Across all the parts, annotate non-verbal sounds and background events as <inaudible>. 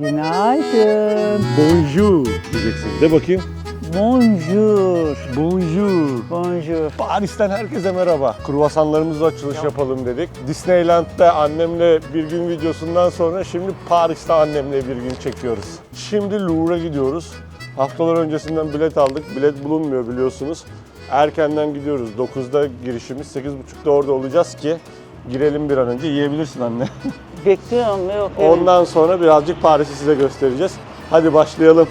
Günaydın. Bonjour diyeceksin. De bakayım. Bonjour. Bonjour. Bonjour. Paris'ten herkese merhaba. Kruvasanlarımızla açılış yapalım dedik. Disneyland'da annemle bir gün videosundan sonra şimdi Paris'te annemle bir gün çekiyoruz. Şimdi Louvre'a gidiyoruz. Haftalar öncesinden bilet aldık. Bilet bulunmuyor biliyorsunuz. Erkenden gidiyoruz. 9'da girişimiz, 8.30'da orada olacağız ki girelim bir an önce. Yiyebilirsin anne. <laughs> Bekliyorum yok. Ondan sonra birazcık Paris'i size göstereceğiz. Hadi başlayalım.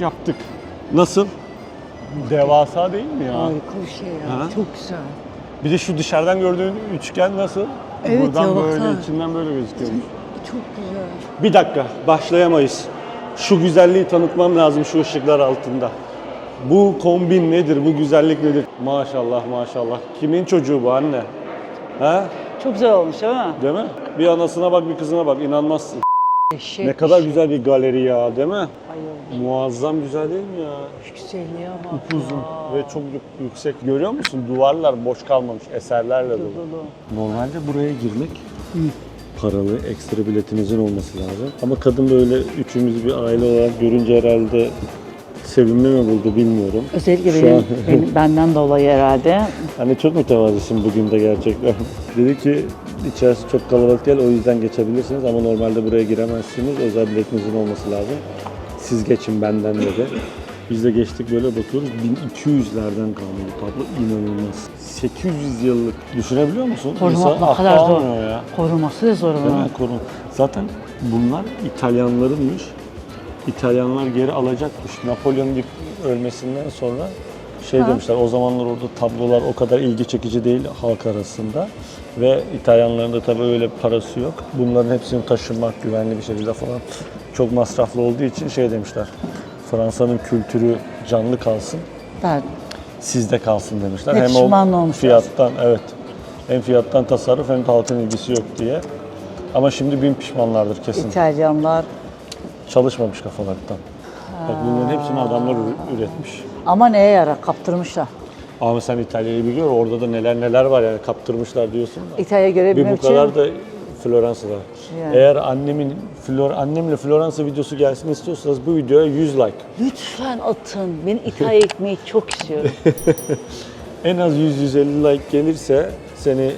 Yaptık. Nasıl? Devasa değil mi ya? Harika bir şey ya. Ha? Çok güzel. Bir de şu dışarıdan gördüğün üçgen nasıl? Evet Buradan ya, böyle, baksana. içinden böyle gözüküyormuş. Çok güzel. Bir dakika, başlayamayız. Şu güzelliği tanıtmam lazım şu ışıklar altında. Bu kombin nedir, bu güzellik nedir? Maşallah maşallah. Kimin çocuğu bu anne? Ha? Çok güzel olmuş değil mi? Değil mi? Bir anasına bak, bir kızına bak, inanmazsın. Eşek. Ne kadar güzel bir galeri ya, değil mi? Ayol. Muazzam güzel değil mi ya? Şu güzelliğe bak. Upuzun ya. ve çok yük- yüksek. Görüyor musun? Duvarlar boş kalmamış, eserlerle dolu. Dolu. Normalde buraya girmek paralı, ekstra biletinizin olması lazım. Ama kadın böyle üçümüz bir aile olarak görünce herhalde sevimli mi buldu bilmiyorum. Özellikle Şu benim, an- benim- benden dolayı herhalde. Hani çok mütevazisin bugün de gerçekten. Dedi ki içerisi çok kalabalık değil o yüzden geçebilirsiniz ama normalde buraya giremezsiniz. Özel biletinizin olması lazım. Siz geçin benden dedi. Biz de geçtik böyle bakıyoruz 1200'lerden kalma bu tablo inanılmaz. 800 yıllık düşünebiliyor musun? Korumak İnsan ne kadar zor. ya. Koruması da zor Değil mi? Korun. Zaten bunlar İtalyanlarınmış. İtalyanlar geri alacakmış. Napolyon'un ölmesinden sonra şey Ha. demişler o zamanlar orada tablolar o kadar ilgi çekici değil halk arasında ve İtalyanların da tabii öyle parası yok. Bunların hepsini taşımak güvenli bir şekilde falan çok masraflı olduğu için şey demişler. Fransa'nın kültürü canlı kalsın, Ben sizde kalsın demişler. Ve hem o olmuşlar. fiyattan evet. Hem fiyattan tasarruf hem de halkın ilgisi yok diye. Ama şimdi bin pişmanlardır kesin. İtalyanlar Çalışmamış kafalardan. Bak bunların hepsini adamlar ür- üretmiş. ama neye yarar kaptırmışlar. Ama sen İtalya'yı biliyor, orada da neler neler var yani kaptırmışlar diyorsun da. İtalya Bir görebilmek bu için kadar da Floransa'da. Yani. Eğer annemin Flor annemle Floransa videosu gelsin istiyorsanız bu videoya 100 like. lütfen atın. Ben İtalya gitmeyi çok istiyorum. <laughs> En az 100-150 like gelirse seni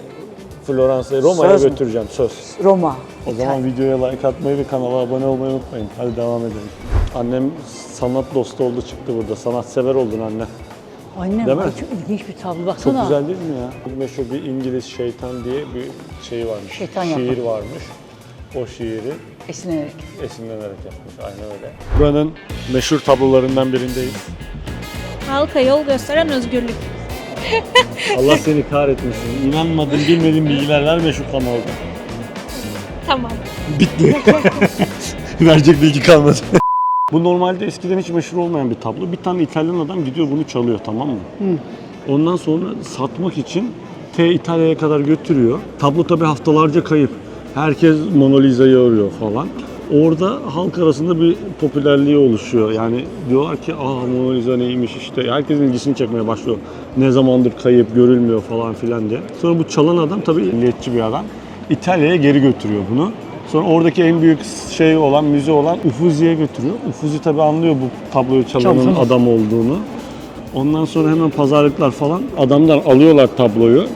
Floransa'ya, Roma'ya Söz mü? götüreceğim söz. Roma. O zaman videoya like atmayı ve kanala abone olmayı unutmayın. Hadi devam edelim. Annem sanat dostu oldu çıktı burada. Sanatsever oldun anne. Annem Değil mi? ay çok ilginç bir tablo Çok baksana. güzel değil mi ya? Çok meşhur bir İngiliz şeytan diye bir şey varmış. Şeytan Şiir yapar. varmış. O şiiri Esinlenerek. esinlenerek yapmış. Aynen öyle. Buranın meşhur tablolarından birindeyiz. Halka yol gösteren özgürlük. <laughs> Allah seni kahretmesin. İnanmadığın, bilmediğin bilgiler verme şu kanalda. Tamam. Bitti. <laughs> Verecek bilgi kalmadı. Bu normalde eskiden hiç meşhur olmayan bir tablo. Bir tane İtalyan adam gidiyor bunu çalıyor tamam mı? Ondan sonra satmak için T İtalya'ya kadar götürüyor. Tablo tabi haftalarca kayıp. Herkes Mona Lisa'yı arıyor falan. Orada halk arasında bir popülerliği oluşuyor. Yani diyorlar ki aa Mona Lisa neymiş işte. Herkesin ilgisini çekmeye başlıyor. Ne zamandır kayıp, görülmüyor falan filan diye. Sonra bu çalan adam tabii milliyetçi bir adam. İtalya'ya geri götürüyor bunu. Sonra oradaki en büyük şey olan, müze olan Ufuzi'ye götürüyor. Ufuzi tabii anlıyor bu tabloyu çalanın Çalsana. adam olduğunu. Ondan sonra hemen pazarlıklar falan. Adamlar alıyorlar tabloyu.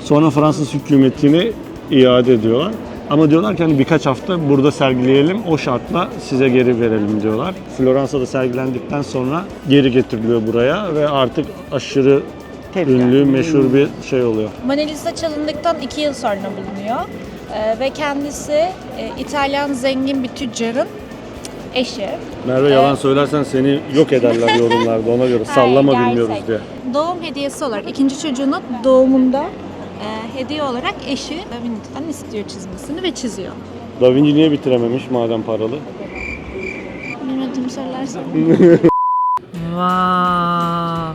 Sonra Fransız hükümetine iade ediyorlar. Ama diyorlar ki hani birkaç hafta burada sergileyelim, o şartla size geri verelim diyorlar. Floransa'da sergilendikten sonra geri getiriliyor buraya ve artık aşırı Tebrik. ünlü, meşhur bir şey oluyor. Mona Lisa çalındıktan iki yıl sonra bulunuyor. Ee, ve kendisi e, İtalyan zengin bir tüccarın eşi. Merve yalan söylersen seni yok ederler yorumlarda ona göre. <laughs> Sallama Hayır, bilmiyoruz diye. Doğum hediyesi olarak ikinci çocuğunun doğumunda e, hediye olarak eşi Da Vinci'den istiyor çizmesini ve çiziyor. Da Vinci niye bitirememiş madem paralı? Bilmediğimi söylersen. Vay.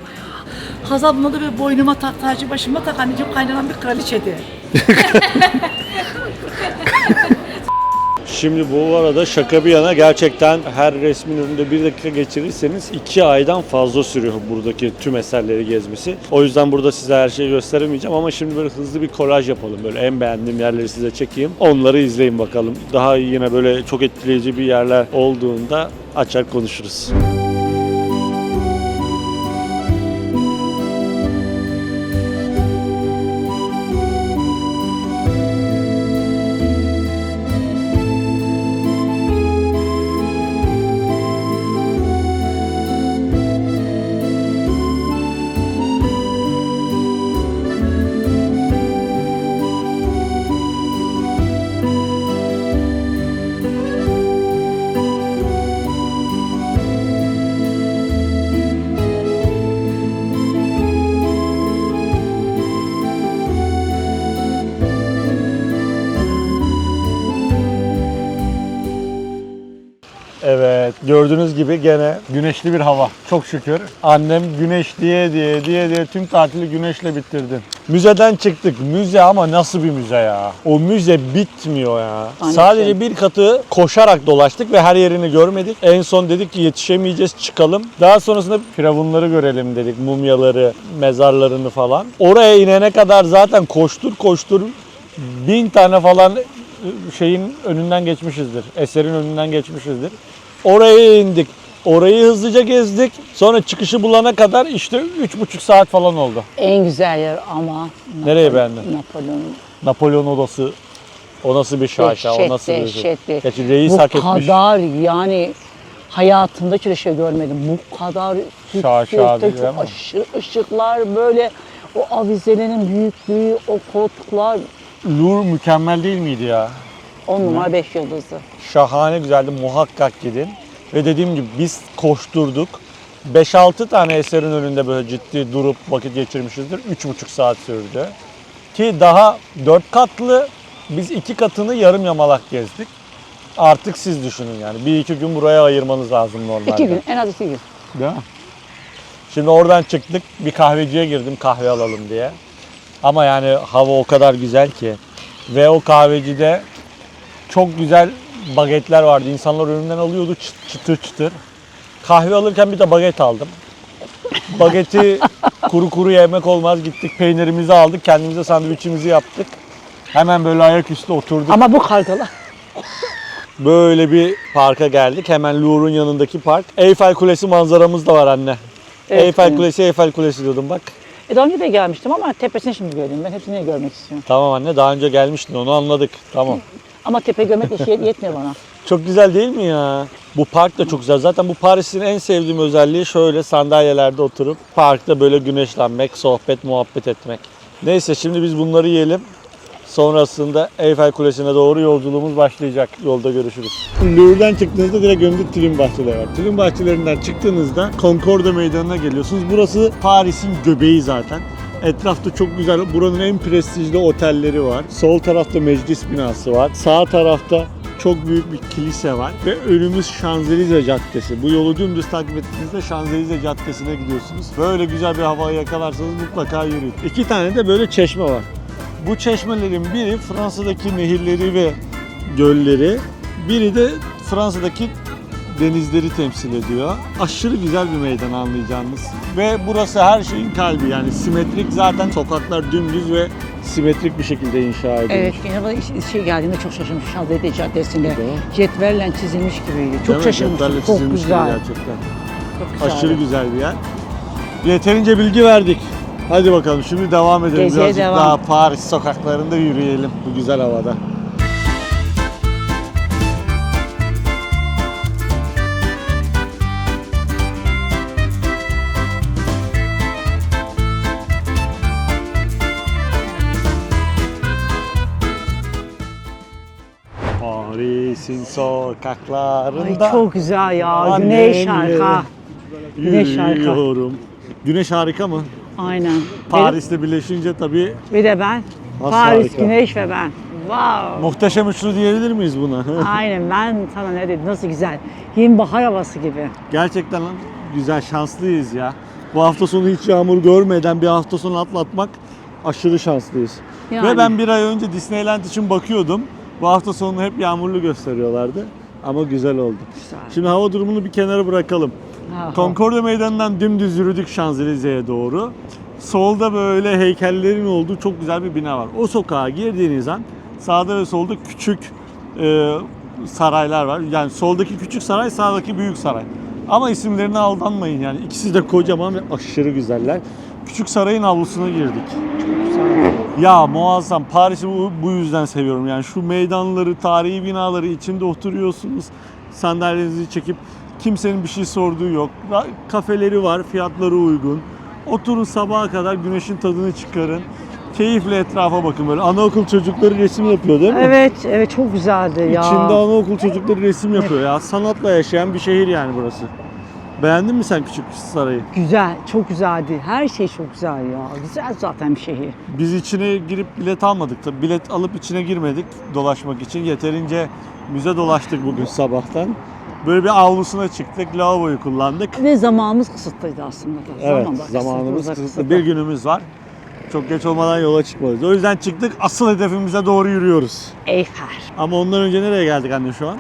Hazal bunu da böyle boynuma tak, tacı başıma tak anneciğim kaynanan bir kraliçedi. <laughs> <laughs> Şimdi bu arada şaka bir yana gerçekten her resmin önünde bir dakika geçirirseniz iki aydan fazla sürüyor buradaki tüm eserleri gezmesi. O yüzden burada size her şeyi gösteremeyeceğim ama şimdi böyle hızlı bir kolaj yapalım. Böyle en beğendiğim yerleri size çekeyim. Onları izleyin bakalım. Daha yine böyle çok etkileyici bir yerler olduğunda açar konuşuruz. Evet gördüğünüz gibi gene güneşli bir hava. Çok şükür. Annem güneş diye diye diye diye tüm tatili güneşle bitirdi. Müzeden çıktık. Müze ama nasıl bir müze ya? O müze bitmiyor ya. Aynen. Sadece bir katı koşarak dolaştık ve her yerini görmedik. En son dedik ki yetişemeyeceğiz çıkalım. Daha sonrasında firavunları görelim dedik. Mumyaları, mezarlarını falan. Oraya inene kadar zaten koştur koştur bin tane falan şeyin önünden geçmişizdir. Eserin önünden geçmişizdir. Oraya indik. Orayı hızlıca gezdik. Sonra çıkışı bulana kadar işte üç buçuk saat falan oldu. En güzel yer ama Nereye beğendin? Napolyon. Napolyon odası o nasıl bir şaşa, o nasıl bir şey. dehşetli. Gerçi reis Bu hak etmiş. kadar yani hayatımda hiç öyle şey görmedim. Bu kadar Şaşa değil mi? aşırı ışıklar böyle o avizelerin büyüklüğü, o koltuklar Louvre mükemmel değil miydi ya? On numara beş yıldızlı. Şahane güzeldi. Muhakkak gidin. Ve dediğim gibi biz koşturduk. 5-6 tane eserin önünde böyle ciddi durup vakit geçirmişizdir. 3,5 saat sürdü. Ki daha 4 katlı biz 2 katını yarım yamalak gezdik. Artık siz düşünün yani. Bir iki gün buraya ayırmanız lazım normalde. İki gün, en az iki gün. Değil mi? Şimdi oradan çıktık. Bir kahveciye girdim kahve alalım diye. Ama yani hava o kadar güzel ki. Ve o kahvecide çok güzel bagetler vardı. İnsanlar önünden alıyordu çıt- çıtır çıtır. Kahve alırken bir de baget aldım. Bageti <laughs> kuru kuru yemek olmaz. Gittik peynirimizi aldık. Kendimize sandviçimizi yaptık. Hemen böyle ayaküstü oturduk. Ama bu kargalar. Böyle bir parka geldik. Hemen Louvre'un yanındaki park. Eyfel Kulesi manzaramız da var anne. Evet, Eyfel evet. Kulesi, Eyfel Kulesi diyordum bak. E daha önce de gelmiştim ama tepesini şimdi gördüm. Ben hepsini görmek istiyorum. Tamam anne daha önce gelmiştin onu anladık. Tamam. <laughs> Ama tepe görmek de şey yetmiyor bana. <laughs> Çok güzel değil mi ya? Bu park da çok güzel. Zaten bu Paris'in en sevdiğim özelliği şöyle sandalyelerde oturup parkta böyle güneşlenmek, sohbet, muhabbet etmek. Neyse şimdi biz bunları yiyelim. Sonrasında Eyfel Kulesi'ne doğru yolculuğumuz başlayacak. Yolda görüşürüz. Louvre'den çıktığınızda direkt önünde Tülin Bahçeleri var. Tülin Bahçeleri'nden çıktığınızda Concorde Meydanı'na geliyorsunuz. Burası Paris'in göbeği zaten. Etrafta çok güzel, buranın en prestijli otelleri var. Sol tarafta meclis binası var. Sağ tarafta çok büyük bir kilise var ve önümüz Şanzelize Caddesi. Bu yolu dümdüz takip ettiğinizde Şanzelize Caddesi'ne gidiyorsunuz. Böyle güzel bir havayı yakalarsanız mutlaka yürüyün. İki tane de böyle çeşme var. Bu çeşmelerin biri Fransa'daki nehirleri ve gölleri, biri de Fransa'daki denizleri temsil ediyor. Aşırı güzel bir meydan anlayacağınız. Ve burası her şeyin kalbi yani simetrik zaten sokaklar dümdüz ve simetrik bir şekilde inşa edilmiş. Evet, iş- şey geldiğinde çok şaşırmış Şanzelize Caddesi'nde. Mi? Cetvelle çizilmiş gibiydi. Çok mi? şaşırmıştım. Cetvel'le Çok çizilmiş güzel. Gerçekten. Çok güzel. Aşırı güzel bir yer. Yeterince bilgi verdik. Hadi bakalım şimdi devam edelim. Geziye Birazcık devam. daha Paris sokaklarında yürüyelim bu güzel havada. Ay çok güzel ya. Annemle Güneş harika. Güneş harika. yürüyorum. Güneş harika mı? Aynen. Paris'le birleşince tabii Bir de ben. Nasıl Paris, harika? Güneş ve ben. Wow. muhteşem üçlü diyebilir miyiz buna? <laughs> Aynen ben sana ne dedim nasıl güzel. Yeni bahar havası gibi. Gerçekten lan güzel, şanslıyız ya. Bu hafta sonu hiç yağmur görmeden bir hafta sonu atlatmak aşırı şanslıyız. Yani. Ve ben bir ay önce Disneyland için bakıyordum. Bu hafta sonunu hep yağmurlu gösteriyorlardı. Ama güzel oldu. Güzel. Şimdi hava durumunu bir kenara bırakalım. Ha, Concordia Meydanı'ndan dümdüz yürüdük Şanzelize'ye doğru. Solda böyle heykellerin olduğu çok güzel bir bina var. O sokağa girdiğiniz an sağda ve solda küçük e, saraylar var. Yani soldaki küçük saray, sağdaki büyük saray. Ama isimlerine aldanmayın yani. İkisi de kocaman ve aşırı güzeller. Küçük sarayın avlusuna girdik. Ya muazzam. Paris'i bu, bu yüzden seviyorum. Yani şu meydanları, tarihi binaları içinde oturuyorsunuz. Sandalyenizi çekip kimsenin bir şey sorduğu yok. Kafeleri var, fiyatları uygun. Oturun sabaha kadar güneşin tadını çıkarın. Keyifle etrafa bakın böyle. Anaokul çocukları resim yapıyor değil mi? Evet, evet çok güzeldi ya. İçinde anaokul çocukları resim yapıyor ya. Sanatla yaşayan bir şehir yani burası. Beğendin mi sen küçük sarayı? Güzel, çok güzeldi. Her şey çok güzel ya. Güzel zaten bir şehir. Biz içine girip bilet almadık tabii. Bilet alıp içine girmedik dolaşmak için. Yeterince müze dolaştık bugün sabahtan. Böyle bir avlusuna çıktık, lavaboyu kullandık. Ve zamanımız kısıtlıydı aslında. da. Evet, Zaman da zamanımız kısıtlı, kısıtlı. Bir günümüz var. Çok geç olmadan yola çıkmalıyız. O yüzden çıktık, asıl hedefimize doğru yürüyoruz. Eyfel. Ama ondan önce nereye geldik anne şu an?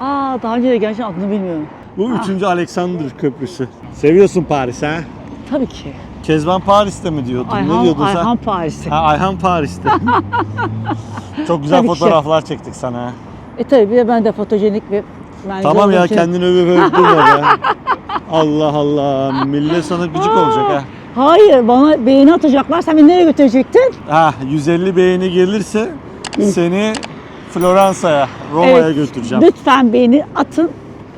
Aa daha önce de gerçekten adını bilmiyorum. Bu 3. Alexander Köprüsü. Seviyorsun Paris ha? Tabii ki. Kezban Paris'te mi diyordun? ne Ayhan, diyordun sen? Ayhan Paris'te. Ha, Ayhan Paris'te. <laughs> Çok güzel Tabii ki. fotoğraflar çektik sana. E tabii bir de ben de fotojenik bir ben Tamam ya için- kendini övüp övüp durma be. Allah Allah. Millet sana gıcık olacak ha. Hayır bana beğeni atacaklar. Sen beni nereye götürecektin? Ha 150 beğeni gelirse seni Floransa'ya, Roma'ya Evet, götüreceğim. Lütfen beğeni atın.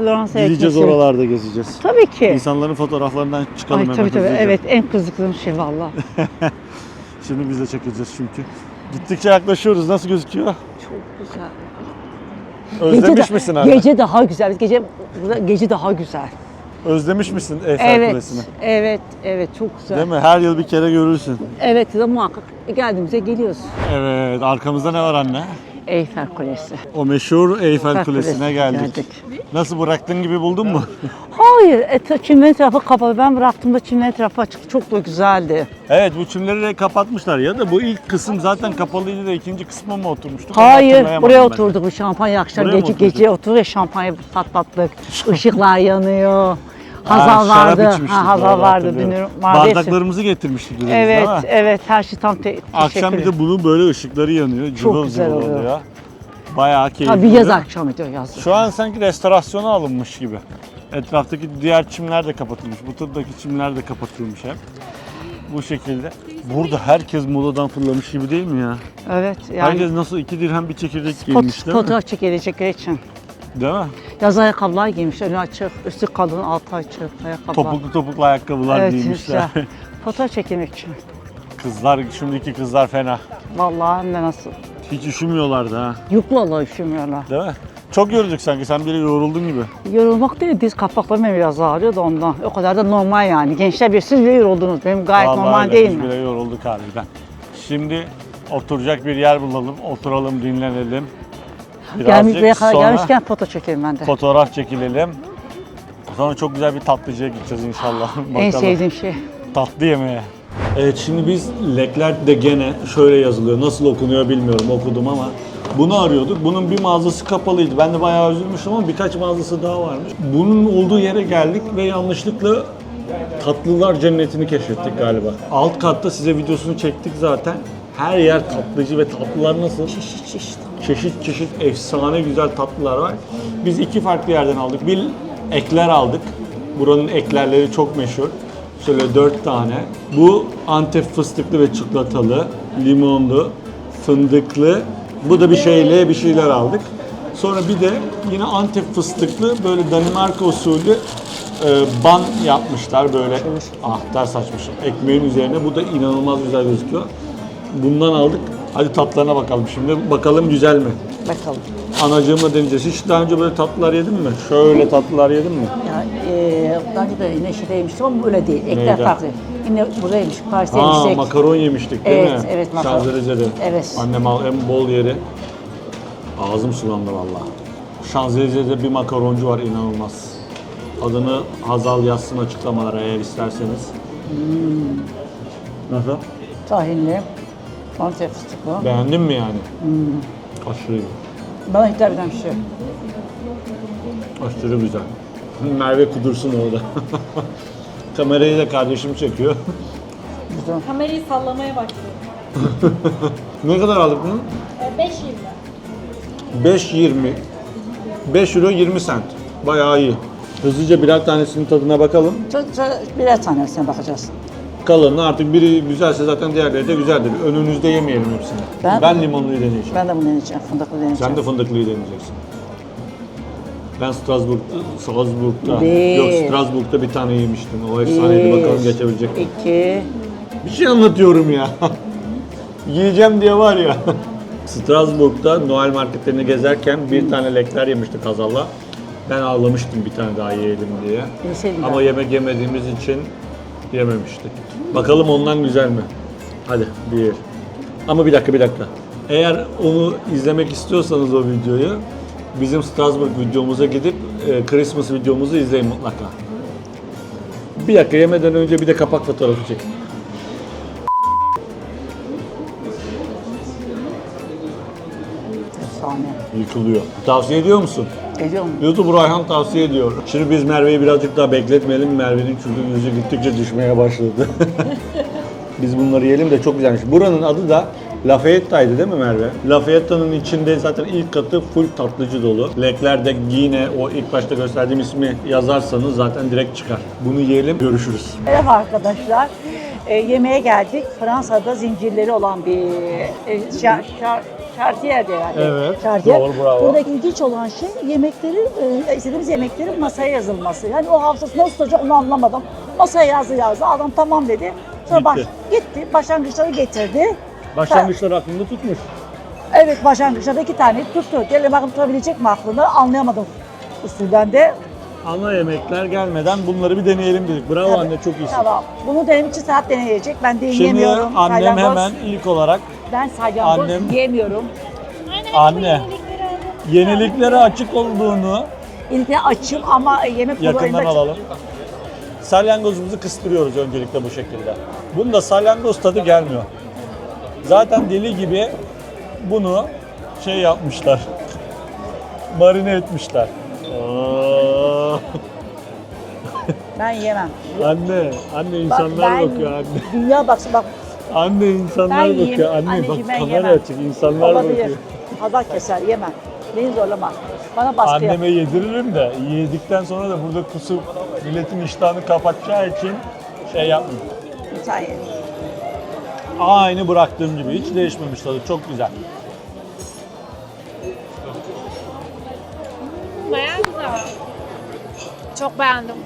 Floransa'ya Gideceğiz gitmek istiyorum. oralarda gezeceğiz. Tabii ki. İnsanların fotoğraflarından çıkalım Ay hemen tabii tabii. hızlıca. Evet en kızıkladığım şey valla. <laughs> Şimdi biz de çekeceğiz çünkü. Gittikçe yaklaşıyoruz. Nasıl gözüküyor? Çok güzel. Özlemiş de- misin anne? Gece daha güzel. Biz Gece burada gece daha güzel. Özlemiş misin Evet. Kulesi'ni? Evet, evet çok güzel. Değil mi? Her yıl bir kere görürsün. Evet de muhakkak geldiğimizde geliyoruz. Evet. Arkamızda ne var anne? Eyfel Kulesi. O meşhur Eiffel Kulesi'ne Kulesi'ne geldik. geldik. Nasıl bıraktığın gibi buldun mu? <laughs> Hayır, et, çimlerin tarafı kapalı. Ben bıraktığımda çimlerin tarafı açık. Çok da güzeldi. Evet bu çimleri de kapatmışlar ya da bu ilk kısım zaten kapalıydı da ikinci kısma mı oturmuştuk? Hayır, buraya oturduk. Bu şampanya akşam Buraya gece oturduk? gece ya şampanya patlattık. Işıklar yanıyor. Ha, Hazal şarap vardı. içmiştik, Ha, hazal vardı. hatırlıyorum. Dünür hepsi. Bardaklarımızı getirmiştik bir Evet, değil mi? evet. Her şey tam te- Akşam bir teşekkür de bunun böyle ışıkları yanıyor. Cıvıl güzel cıvıl oluyor. oluyor. Bayağı keyifli. Tabii yaz oluyor. akşamı diyor yaz. Şu an sanki restorasyona alınmış gibi. Etraftaki diğer çimler de kapatılmış. Bu turdaki çimler de kapatılmış hep. Bu şekilde. Burada herkes modadan fırlamış gibi değil mi ya? Evet yani Herkes nasıl iki dirhem bir çekirdek fot- giymiş değil mi? fotoğraf çekilecekler için. Değil mi? Yaz ayakkabılar giymişler. Önü açık, üstü kalın, altı açık ayakkabılar. Topuklu topuklu ayakkabılar evet, giymişler. işte. <laughs> Fotoğraf çekilmek için. Kızlar, şimdiki kızlar fena. Vallahi hem de nasıl. Hiç üşümüyorlardı ha. Yuklala üşümüyorlar. Değil mi? Çok yürüdük sanki. Sen biri yoruldun gibi. Yorulmak değil, diz kapaklarım biraz ağrıyor da ondan. O kadar da normal yani. Gençler bir siz bile yoruldunuz. Benim gayet Vallahi normal öyle, değil biz mi? bile yorulduk harbiden. Şimdi oturacak bir yer bulalım. Oturalım, dinlenelim. Gelmiş buraya kadar sonra gelmişken foto çekelim ben de. fotoğraf çekilelim. Sonra çok güzel bir tatlıcıya gideceğiz inşallah. <laughs> en Bakalım. sevdiğim şey. Tatlı yemeğe. Evet şimdi biz Leclerc de gene şöyle yazılıyor. Nasıl okunuyor bilmiyorum okudum ama bunu arıyorduk. Bunun bir mağazası kapalıydı. Ben de bayağı üzülmüştüm ama birkaç mağazası daha varmış. Bunun olduğu yere geldik ve yanlışlıkla Tatlılar Cenneti'ni keşfettik galiba. Alt katta size videosunu çektik zaten. Her yer tatlıcı ve tatlılar nasıl? Çeşit çeşit. Çeşit çeşit efsane güzel tatlılar var. Biz iki farklı yerden aldık. Bir ekler aldık. Buranın eklerleri çok meşhur. Şöyle dört tane. Bu Antep fıstıklı ve çikolatalı, limonlu, fındıklı. Bu da bir şeyle bir şeyler aldık. Sonra bir de yine Antep fıstıklı böyle Danimarka usulü e, ban yapmışlar böyle. Ah ters açmışım. Ekmeğin üzerine. Bu da inanılmaz güzel gözüküyor. Bundan aldık. Hadi tatlarına bakalım şimdi. Bakalım güzel mi? Bakalım. Anacığımla deneyeceğiz. Hiç daha önce böyle tatlılar yedin mi? Şöyle tatlılar yedin mi? Ya, e, daha önce de yine şeyde yemiştim ama öyle değil. Ekler farklı. Yine buradaymış. Paris'te Aa yemiştik. makaron yemiştik değil Evet, mi? evet, makaron. Şanzelize'de. Evet. Annem al en bol yeri. Ağzım sulandı valla. Şanzelize'de bir makaroncu var inanılmaz. Adını Hazal yazsın açıklamalara eğer isterseniz. Nasıl? Tahinli. Antep fıstıklı. Beğendin mi yani? Aşırı iyi. Bana hitap eden bir şey. Aşırı güzel. Merve kudursun orada. <laughs> Kamerayı da kardeşim çekiyor. Güzel. Kamerayı sallamaya başlıyor. <laughs> ne kadar aldık bunu? 5 20. 5.20. 5 euro 20 sent. Bayağı iyi. Hızlıca birer tanesinin tadına bakalım. Birer tanesine bakacağız. Kalanı artık biri güzelse zaten diğerleri de güzeldir. Önünüzde yemeyelim hepsini. Ben, Ben- limonluyu deneyeceğim. Ben de bunu deneyeceğim. Fındıklı deneyeceğim. Sen de fındıklıyı deneyeceksin. Ben Strasbourg, Strasbourg'da, Bir. yok Strasbourg'da bir tane yemiştim. O efsaneydi bakalım geçebilecek mi? İki. Bir şey anlatıyorum ya. <laughs> Yiyeceğim diye var ya. <laughs> Strasbourg'da Noel marketlerini gezerken bir tane lekler yemiştik Hazal'la. Ben ağlamıştım bir tane daha yiyelim diye. Yeseydin Ama ben. yemek yemediğimiz için yememiştik. Bakalım ondan güzel mi? Hadi bir. Ama bir dakika bir dakika. Eğer onu izlemek istiyorsanız o videoyu bizim Strasbourg videomuza gidip e, Christmas videomuzu izleyin mutlaka. Bir dakika yemeden önce bir de kapak fotoğrafı çekin. Yıkılıyor. Tavsiye ediyor musun? Ediyor mu? YouTube Rayhan tavsiye ediyor. Şimdi biz Merve'yi birazcık daha bekletmeyelim. Merve'nin çünkü yüzü gittikçe düşmeye başladı. <laughs> biz bunları yiyelim de çok güzelmiş. Buranın adı da Lafayette'ydi değil mi Merve? Lafayette'nin içinde zaten ilk katı full tatlıcı dolu. Leklerde yine o ilk başta gösterdiğim ismi yazarsanız zaten direkt çıkar. Bunu yiyelim, görüşürüz. Merhaba arkadaşlar. E, yemeğe geldik. Fransa'da zincirleri olan bir e, şar, şar, şartiyerdi yani. Evet, Şartiyer. doğru, bravo. Buradaki ilginç olan şey yemekleri, e, istediğimiz yemeklerin masaya yazılması. Yani o hafızası nasıl tutacak onu anlamadım. Masaya yazdı yazdı. Adam tamam dedi. Sonra Gitti. baş, gitti. Başlangıçları getirdi. Başlangıçları aklında tutmuş. Evet başlangıçlarda iki tane tuttu. Gel bakın tutabilecek mi aklında? Anlayamadım usulden de. Ana yemekler gelmeden bunları bir deneyelim dedik. Bravo anne çok iyisin. Tamam. Bunu denemek için saat deneyecek. Ben Şimdi deneyemiyorum. annem Salyangoz. hemen ilk olarak Ben salyangoz Annem- yiyemiyorum. Anne. Yeniliklere açık olduğunu İlkine açım ama yemek yakından programında- alalım. Salyangozumuzu kıstırıyoruz öncelikle bu şekilde. Bunda salyangoz tadı gelmiyor. Zaten deli gibi bunu şey yapmışlar. Marine etmişler. Ben yemem. anne, anne insanlar ben- bakıyor anne. Dünya baksın bak Anne insanlar Ben bakıyor. yiyeyim. Anne Anneciğim, bak ben kamera yemem. açık. insanlar olabilir. bakıyor. Hazar keser yemem. Beni zorlama. Bana baskı yap. Anneme yediririm de yedikten sonra da burada kusup milletin iştahını kapatacağı için şey yapmayayım. Sen ye. Aynı bıraktığım gibi hiç değişmemiş tadı çok güzel. Bayağı güzel. Çok beğendim.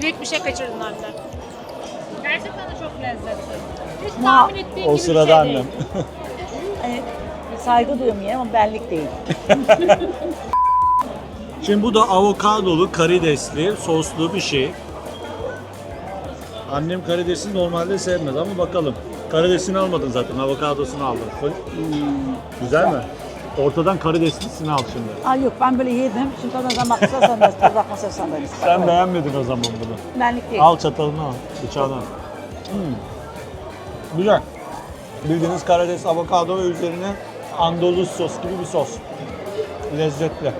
Büyük bir şey kaçırdın anne. Gerçekten de çok lezzetli. Hiç Ma- tahmin ettiğin O gibi sırada bir şey annem. <laughs> değil. Hani saygı duyuyorum ye ama benlik değil. <laughs> Şimdi bu da avokadolu, karidesli, soslu bir şey. Annem karidesi normalde sevmez ama bakalım. Karidesini almadın zaten, avokadosunu aldın. Güzel mi? Ortadan karideslisini al şimdi. Aa yok ben böyle yedim. Şimdi tadına damak istersen de tadına istersen de. Sen beğenmedin o zaman bunu. Benlik değil. Al çatalını al, bıçağını al. Hmm. Güzel. Bildiğiniz karides, avokado ve üzerine andaluz sos gibi bir sos. Lezzetli.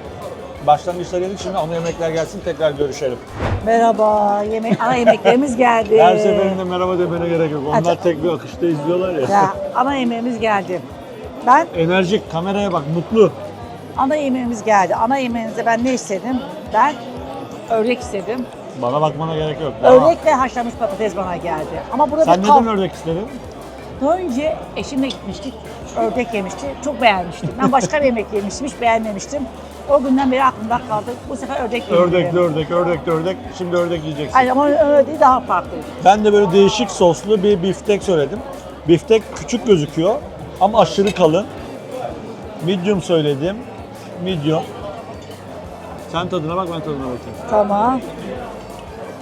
Başlangıçları yedik şimdi ana yemekler gelsin tekrar görüşelim. Merhaba. Yemek, ana yemeklerimiz geldi. Her seferinde merhaba demene gerek yok. Onlar Hadi. tek bir akışta izliyorlar ya. Ya, ana yemeğimiz geldi. Ben Enerjik, kameraya bak, mutlu. ana yemeğimiz geldi. Ana yemeğimizde ben ne istedim? Ben ördek istedim. Bana bakmana gerek yok. Devam. Ördek ve haşlanmış patates bana geldi. Ama burada Sen neden ördek istedin? Daha önce eşimle gitmiştik. Ördek yemişti. Çok beğenmiştim. Ben başka bir yemek yemiştim. Hiç beğenmemiştim. O günden beri aklımda kaldı. Bu sefer ördek yedim. Ördekli ördek, ördekli ördek. Şimdi ördek yiyeceksin. Ay ama ördeği daha farklı. Ben de böyle değişik soslu bir biftek söyledim. Biftek küçük gözüküyor ama aşırı kalın. Medium söyledim. Medium. Sen tadına bak ben tadına bakayım. Tamam.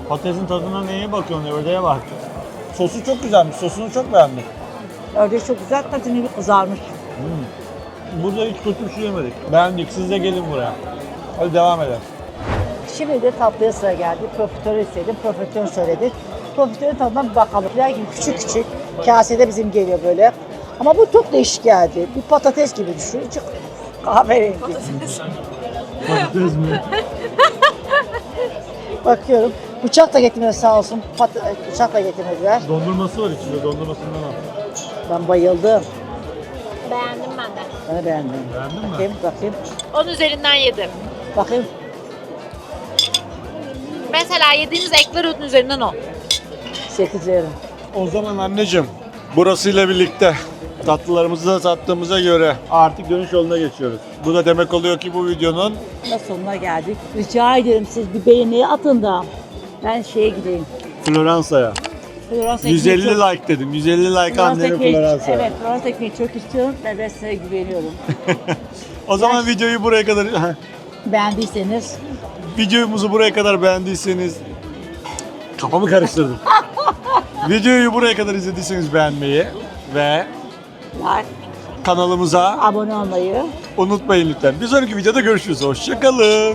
Patatesin tadına neye bakıyorsun? Ördeğe bak. Sosu çok güzelmiş. Sosunu çok beğendim. Ördek çok güzel. Tadını bir kızarmış. Burada hiç kötü bir şey yemedik. Beğendik. Siz de gelin buraya. Hadi devam edelim. Şimdi de tatlıya sıra geldi. Profiterol istedim. Profiterol söyledik. Profiterolün tadına bir bakalım. Gibi küçük küçük. Kasede bizim geliyor böyle. Ama bu çok değişik geldi. Bir patates gibi düşün. Çok kahverengi. Patates mi? Bakıyorum. Bıçak da getirmedi sağ olsun. Pat bıçak da getirmediler. Dondurması var içinde. Dondurmasından al. Ben bayıldım. Beğendim ben de. Ben de beğendim. Beğendin mi? Bakayım, bakayım. Onun üzerinden yedim. Bakayım. Mesela yediğimiz ekler ödün üzerinden o. 8 verin. O zaman anneciğim burasıyla birlikte tatlılarımızı da sattığımıza göre artık dönüş yoluna geçiyoruz. Bu da demek oluyor ki bu videonun Da sonuna geldik. Rica ederim siz bir beğeni atın da ben şeye gideyim. Floransa'ya. Ekmeği 150 çok- like dedim. 150 like Florence annenin ekmeği- Floransa'ya. Evet, Florence ekmeği çok istiyorum ve ben size güveniyorum. <laughs> O zaman videoyu buraya kadar <laughs> Beğendiyseniz videomuzu buraya kadar beğendiyseniz kafamı karıştırdım. <laughs> videoyu buraya kadar izlediyseniz beğenmeyi ve like, kanalımıza abone olmayı unutmayın lütfen. Bir sonraki videoda görüşürüz. Hoşçakalın.